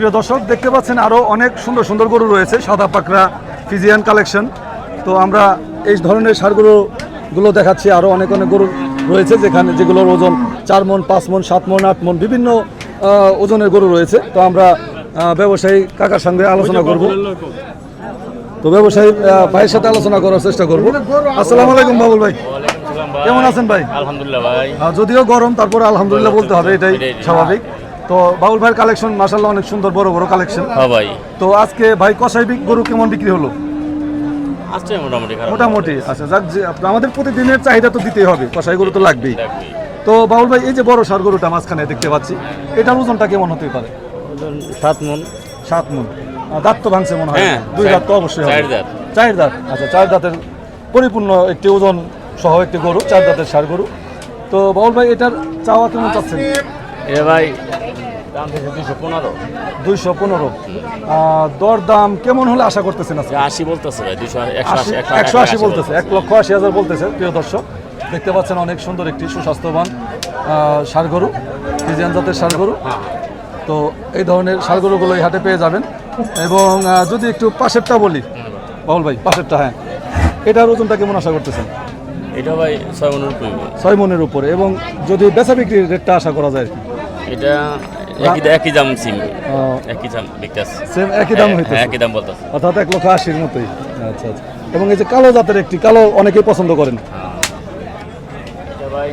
প্রিয় দর্শক দেখতে পাচ্ছেন আরও অনেক সুন্দর সুন্দর গরু রয়েছে সাদা পাকড়া ফিজিয়ান কালেকশন তো আমরা এই ধরনের সারগুলো গুলো দেখাচ্ছি আরও অনেক অনেক গরু রয়েছে যেখানে যেগুলোর ওজন চার মন পাঁচ মন সাত মন আট মন বিভিন্ন ওজনের গরু রয়েছে। তো আমরা ব্যবসায়ী কাকার সঙ্গে আলোচনা করব। তো ব্যবসায়ী ভাইয়ের সাথে আলোচনা করার চেষ্টা করব। আসসালামু আলাইকুম বাবুল ভাই। কেমন আছেন ভাই? আলহামদুলিল্লাহ ভাই। যদিও গরম তারপরে আলহামদুলিল্লাহ বলতে হবে এটাই, স্বাভাবিক। তো বাউল ভাইয়ের কালেকশন মাসাল্লাহ অনেক সুন্দর বড় বড় কালেকশন। হ্যাঁ ভাই। তো আজকে ভাই কষাই বিক গরু কেমন বিক্রি হলো? আসছে মোটামুটি মোটামুটি। আচ্ছা যাক যে আমাদের প্রতিদিনের চাহিদা তো দিতেই হবে কষাই গরু তো লাগবেই। তো বাবুল ভাই এই যে বড় সার গরুটা মাঝখানে দেখতে পাচ্ছি এটার ওজনটা কেমন হতে পারে? সাত মন। সাত মন। দাঁত তো ভাঙছে মনে হয়। হ্যাঁ, দুই দাঁত তো অবশ্যই হবে। চার দাঁত। চার দাঁত। আচ্ছা চার দাঁতের পরিপূর্ণ একটি ওজন সহ একটি গরু চার দাঁতের সার গরু। তো বাউল ভাই এটার চাওয়া কেমন চাচ্ছেন? এ ভাই দাম থেকে দুশো পনেরো। দুইশো পনেরো। দর দাম কেমন হলে আশা করতেছেন আজকে? আশি বলতেছে ভাই দুশো একশো আশি আশি- একশো আশি বলতেছে এক লক্ষ আশি হাজার বলতেছে প্রিয় দর্শক। দেখতে পাচ্ছেন অনেক সুন্দর একটি সুস্বাস্থ্যবান ষাঁড় গরু ফিজিয়ান জাতের ষাঁড় গরু তো এই ধরনের ষাঁড় গরুগুলো এই হাটে পেয়ে যাবেন। এবং যদি একটু পাশেরটা বলি বাহুল ভাই পাশেরটা হ্যাঁ। এটার ওজনটা কেমন আশা করতেছেন? এটা ভাই ছয় মনের পড়বে ছয় মনের উপরে। এবং যদি বেচা বিক্রির রেটটা আশা করা যায় আর কি। এটা একই একই দাম সিম একই দাম সেম একই দাম হইতেছে। একই দাম বলতেছে। অর্থাৎ এক লক্ষ আশির মতোই। আচ্ছা আচ্ছা। এবং এই যে কালো জাতের একটি কালো অনেকেই পছন্দ করেন। এটা ভাই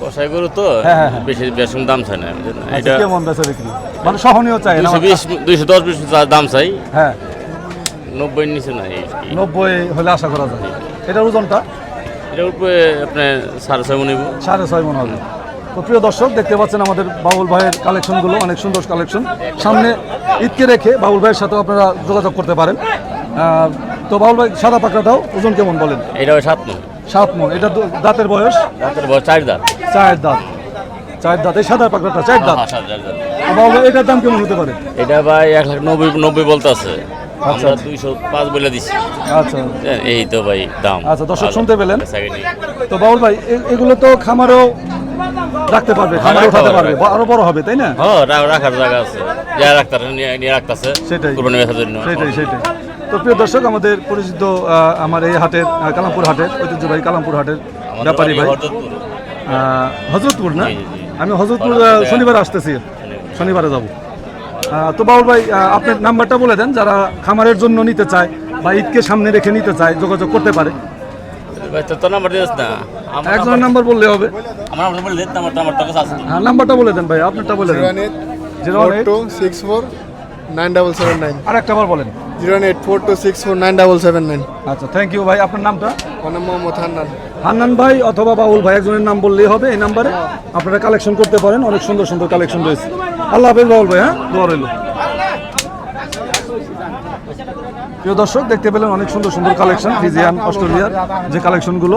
কষাই গরু তো হ্যাঁ, হ্যাঁ, হ্যাঁ। বেশি দাম চাই না। আচ্ছা, এটা কেমন বেচা বিক্রি? মানে সহনীয় চাই না দুশো বিশ দুইশো দশ বিশ দাম চাই। হ্যাঁ। নব্বই নিচে নাই। নব্বই হলে আশা করা যায়। এটার ওজনটা? এটার উপরে আপনার সাড়ে ছয় মনে সাড়ে ছয় মনে হবে। তো প্রিয় দর্শক দেখতে পাচ্ছেন আমাদের বাবুল ভাইয়ের কালেকশনগুলো অনেক সুন্দর কালেকশন। সামনে ঈদকে রেখে বাবুল ভাইয়ের সাথেও আপনারা যোগাযোগ করতে পারেন। তো বাবুল ভাই সাদা পাকড়াটাও ওজন কেমন বলেন? এটা সাত মন। সাত মন। এটা দাঁতের বয়স? দাঁতের বয়স চার দাঁত। চার দাঁত। চার দাঁত। এই সাদা পাকড়াটা চার দাঁত? হ্যাঁ। তো বাবুল ভাই এটার দাম কেমন হতে পারে? এটা ভাই এক লাখ নব্বই নব্বই বলতে আছে আচ্ছা, আচ্ছা। দুইশো পাঁচ বলে দিছি। আচ্ছা। এই তো ভাই দাম। আচ্ছা, দর্শক শুনতে পেলেন? তো বাবুল ভাই এগুলো তো খামারেও রাখতে পারবে খামারে উঠাতে পারবে। আরও বড় হবে তাই না? হ্যাঁ রাখার জায়গা আছে। নিয়ে রাখতাছে। সেটাই। কুরবানি বেচার জন্য। সেটাই সেটাই। তো প্রিয় দর্শক আমাদের পরিচিত আমার এই হাটের কালামপুর হাটের ঐতিহ্যবাহী কালামপুর হাটের ব্যাপারী ভাই। হজরতপুর। না। আমি হজরতপুর শনিবার আসতেছি। শনিবারে। যাব। তো বাবুল ভাই আপনার নাম্বারটা বলে দেন যারা খামারের জন্য নিতে চায় বা ঈদকে সামনে রেখে নিতে চায় যোগাযোগ করতে পারে। ভাই তো নাম্বার দিস না? একজনের নাম্বার বললে হবে। আমার নাম্বার বলে দিত আমার আমার আছে। হ্যাঁ নাম্বারটা বলে দেন ভাই আপনারটা বলে দেন। Zero eight eight two six four nine double seven nine. আর একটা বার বলেন। Zero eight four two six four nine double seven nine. আচ্ছা থ্যাংক ইউ ভাই আপনার নামটা? আমার নাম মোহাম্মদ হান্নান। হান্নান ভাই অথবা বাউল ভাই একজনের নাম বললেই হবে এই নাম্বারে। আপনারা কালেকশন করতে পারেন অনেক সুন্দর সুন্দর কালেকশন রয়েছে। আল্লাহ হাফেজ বাউল ভাই হ্যাঁ? দোয়া রইল। প্রিয় দর্শক দেখতে পেলেন অনেক সুন্দর সুন্দর কালেকশন ফিজিয়ান অস্ট্রেলিয়ার যে কালেকশনগুলো